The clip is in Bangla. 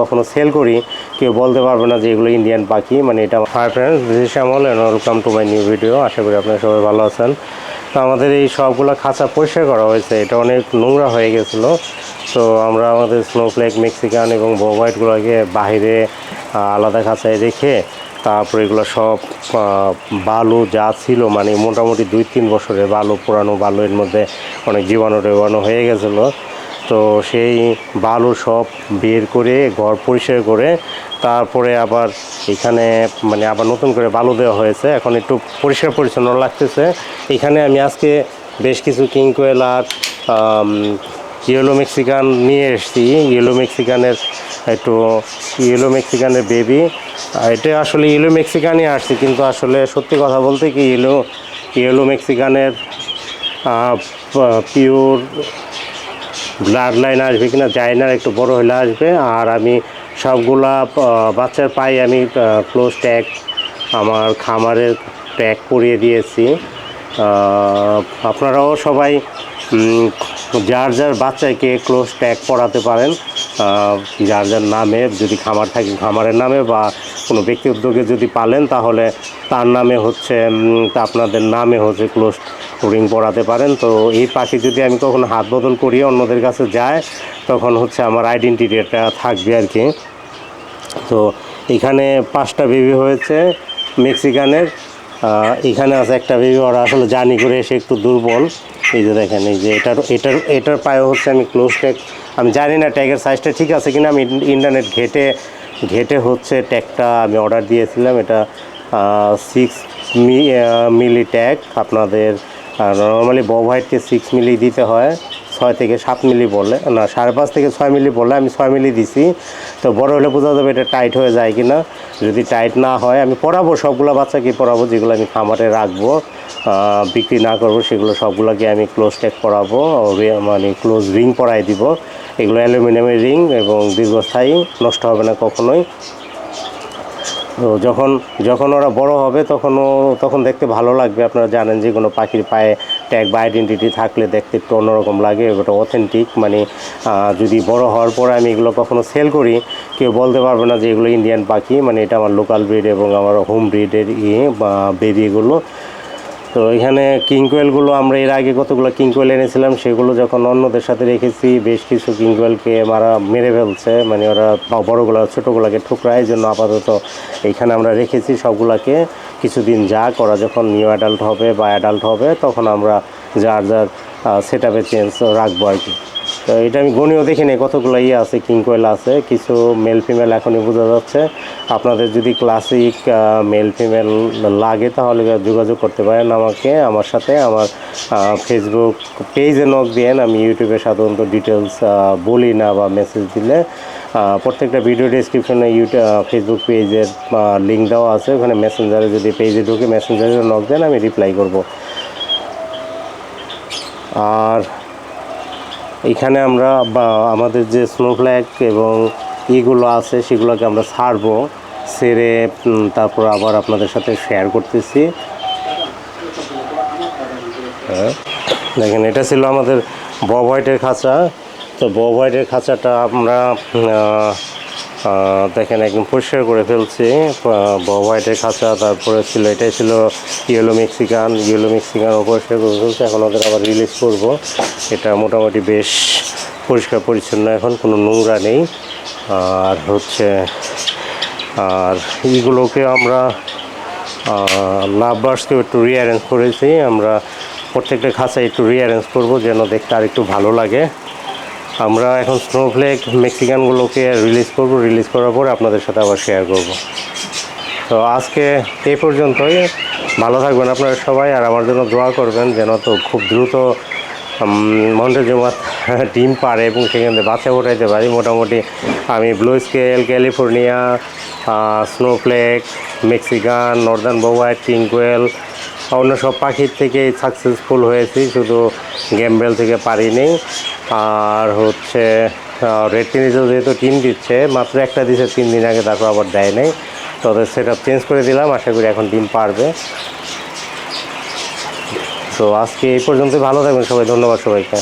কখনো সেল করি, কেউ বলতে পারবে না যে এগুলো ইন্ডিয়ান পাখি মানে এটা hi friends this is Shyamal and welcome to my new video আশা করি আপনারা সবাই ভালো আছেন। তো আমাদের এই সবগুলো খাঁচা পরিষ্কার করা হয়েছে। এটা অনেক নোংরা হয়ে গেছিল। তো আমরা আমাদের স্নোফ্লেক মেক্সিকান এবং হোয়াইটগুলোকে বাইরে আলাদা খাঁচায় রেখে তারপরে এগুলো সব বালু যা ছিল মানে মোটামুটি দুই তিন বছরের বালু, পুরানো বালু এর মধ্যে অনেক জীবাণু টিবাণু হয়ে গেছিল। তো সেই বালু সব বের করে, ঘর পরিষ্কার করে তারপরে আবার এখানে মানে আবার নতুন করে বালু দেওয়া হয়েছে। এখন একটু পরিষ্কার পরিচ্ছন্ন লাগতেছে। এখানে আমি আজকে বেশ কিছু কিংকোয়েল আর ইয়েলো মেক্সিকান নিয়ে এসেছি। ইয়েলো মেক্সিকানের একটু ইয়েলো মেক্সিকানের বেবি। এটা আসলে ইয়েলো মেক্সিকানই আসছে, কিন্তু আসলে সত্যি কথা বলতে কি ইয়েলো ইয়েলো মেক্সিকানের পিওর ব্লাড লাইন আসবে কিনা যায় না, একটু বড় হলে আসবে। আর আমি সবগুলা বাচ্চার পাই আমি ক্লোজ ট্যাগ আমার খামারের ট্যাগ করিয়ে দিয়েছি। আপনারাও সবাই যার যার বাচ্চাকে ক্লোজ ট্যাগ পড়াতে পারেন। যার যার নামে যদি খামার থাকে, খামারের নামে বা কোনো ব্যক্তি উদ্যোগে যদি পালেন, তাহলে তার নামে হচ্ছে আপনাদের নামে হচ্ছে ক্লোজ রিং পড়াতে পারেন। তো এই পাখি যদি আমি কখনো হাত বদল করি অন্যদের কাছে যায় তখন হচ্ছে আমার আইডেন্টিটিটা থাকবে আর কি। তো এখানে পাঁচটা বেবি হয়েছে মেক্সিকানের এখানে আছে একটা বেবি ওরা আসলে জার্নি করে এসে একটু দুর্বল। এই যে দেখেন, এই যে এটার এটার এটার পায়ে হচ্ছে আমি ক্লোজ ট্যাগ আমি জানি না ট্যাগের সাইজটা ঠিক আছে কিনা, আমি ইন্টারনেট ঘেটে ঘেটে হচ্ছে ট্যাগটা আমি অর্ডার দিয়েছিলাম। এটা সিক্স মিলি ট্যাগ আপনাদের নর্মালি বব হোয়াইটকে সিক্স মিলি দিতে হয়, ছয় থেকে সাত মিলি বললে না, সাড়ে পাঁচ থেকে ছয় মিলি বললে আমি ছয় মিলি দিছি। তো বড় হলে বোঝা যাবে এটা টাইট হয়ে যায় কি না যদি টাইট না হয়, আমি পড়াবো সবগুলো বাচ্চাকে পড়াবো যেগুলো আমি খামারে রাখব। বিক্রি না করব, সেগুলো সবগুলোকে আমি ক্লোজ ট্যাগ পরাবো মানে ক্লোজ রিং পরাই দিব। এগুলো অ্যালুমিনিয়ামের রিং এবং দীর্ঘস্থায়ী, নষ্ট হবে না কখনোই। তো যখন যখন ওরা বড় হবে তখনও তখন দেখতে ভালো লাগবে। আপনারা জানেন যে কোনো পাখির পায়ে ট্যাগ বা আইডেন্টিটি থাকলে দেখতে একটু অন্যরকম লাগে, ওটা অথেন্টিক মানে যদি বড় হওয়ার পরে আমি এগুলো কখনো সেল করি, কেউ বলতে পারবে না যে এগুলো ইন্ডিয়ান পাখি। মানে এটা আমার লোকাল ব্রিড এবং আমার হোম ব্রিডের ইয়ে বা বেবি এগুলো। তো এখানে কিংকোয়েলগুলো আমরা এর আগে কতগুলো কিংকোয়েল এনেছিলাম, সেগুলো যখন অন্যদের সাথে রেখেছি, বেশ কিছু কিংকোয়েলকে মারা, মেরে ফেলছে। মানে ওরা বড়গুলো, ছোটোগুলোকে ঠুকরায় জন্য আপাতত এইখানে আমরা রেখেছি সবগুলোকে। কিছুদিন যাক ওরা যখন নিউ অ্যাডাল্ট হবে বা অ্যাডাল্ট হবে, তখন আমরা যার যার সেট আপে চেঞ্জ রাখব আর কি। তো এটা আমি গণিও দেখিনি কতগুলো ইয়ে আছে কিংকোয়েল আছে, কিছু মেল ফিমেল এখনই বোঝা যাচ্ছে। আপনাদের যদি ক্লাসিক মেল ফিমেল লাগে, তাহলে যোগাযোগ করতে পারেন আমাকে, আমার সাথে, আমার ফেসবুক পেজে নক দিয়েন, আমি ইউটিউবে সাধারণত ডিটেলস বলি না বা মেসেজ দিলে প্রত্যেকটা ভিডিও ডিসক্রিপশনে ইউটিউব ফেসবুক পেজের লিঙ্ক দেওয়া আছে, ওখানে মেসেঞ্জারে যদি পেজে ঢুকে মেসেঞ্জারে নক দেন, আমি রিপ্লাই করব। আর এখানে আমরা আমাদের যে স্নো ফ্ল্যাগ এবং ইগুলো আছে, সেগুলোকে আমরা ছাড়বো সেরে তারপর আবার আপনাদের সাথে শেয়ার করতেছি। হ্যাঁ দেখেন, এটা ছিল আমাদের বব হোয়াইটের খাঁচা। তো বব হোয়াইটের খাঁচাটা আমরা দেখেন, একদম পরিষ্কার করে ফেলছি। হোয়াইটের খাঁচা, তারপরে ছিল, এটাই ছিল ইয়েলো মেক্সিকান ইয়েলো মেক্সিকান পরিষ্কার করে ফেলছে। এখন ওদের আবার রিলিজ করব। এটা মোটামুটি বেশ পরিষ্কার পরিচ্ছন্ন। এখন কোনো নোংরা নেই। আর হচ্ছে, আর এইগুলোকে আমরা লাভ বার্সকেও একটু রিঅ্যারেঞ্জ করেছি। আমরা প্রত্যেকটা খাঁচা একটু রিঅ্যারেঞ্জ করব যেন দেখতে আর একটু ভালো লাগে। আমরা এখন স্নোফ্লেক মেক্সিকানগুলোকে রিলিজ করব। রিলিজ করার পরে আপনাদের সাথে আবার শেয়ার করব। তো আজকে এই পর্যন্তই। ভালো থাকবেন আপনারা সবাই আর আমার জন্য দোয়া করবেন যেন তো খুব দ্রুত মন্টে জমাত ডিম পারে এবং সেখান থেকে বাচ্চা ওঠাইতে পারি। মোটামুটি আমি blue scale California snowflake Mexican northern bobwhite king quail অন্য সব পাখির থেকে সাকসেসফুল হয়েছি, শুধু গেমবেল থেকে পারিনি। আর হচ্ছে রেড টিনিজও যেহেতু টিম দিচ্ছে, মাত্র একটা দিচ্ছে তিন দিন আগে তারপর আবার দেয় নেই। তো ওদের সেটা চেঞ্জ করে দিলাম, আশা করি এখন ডিম পারবে। তো আজকে এই পর্যন্তই, ভালো থাকবেন সবাই, ধন্যবাদ সবাইকে।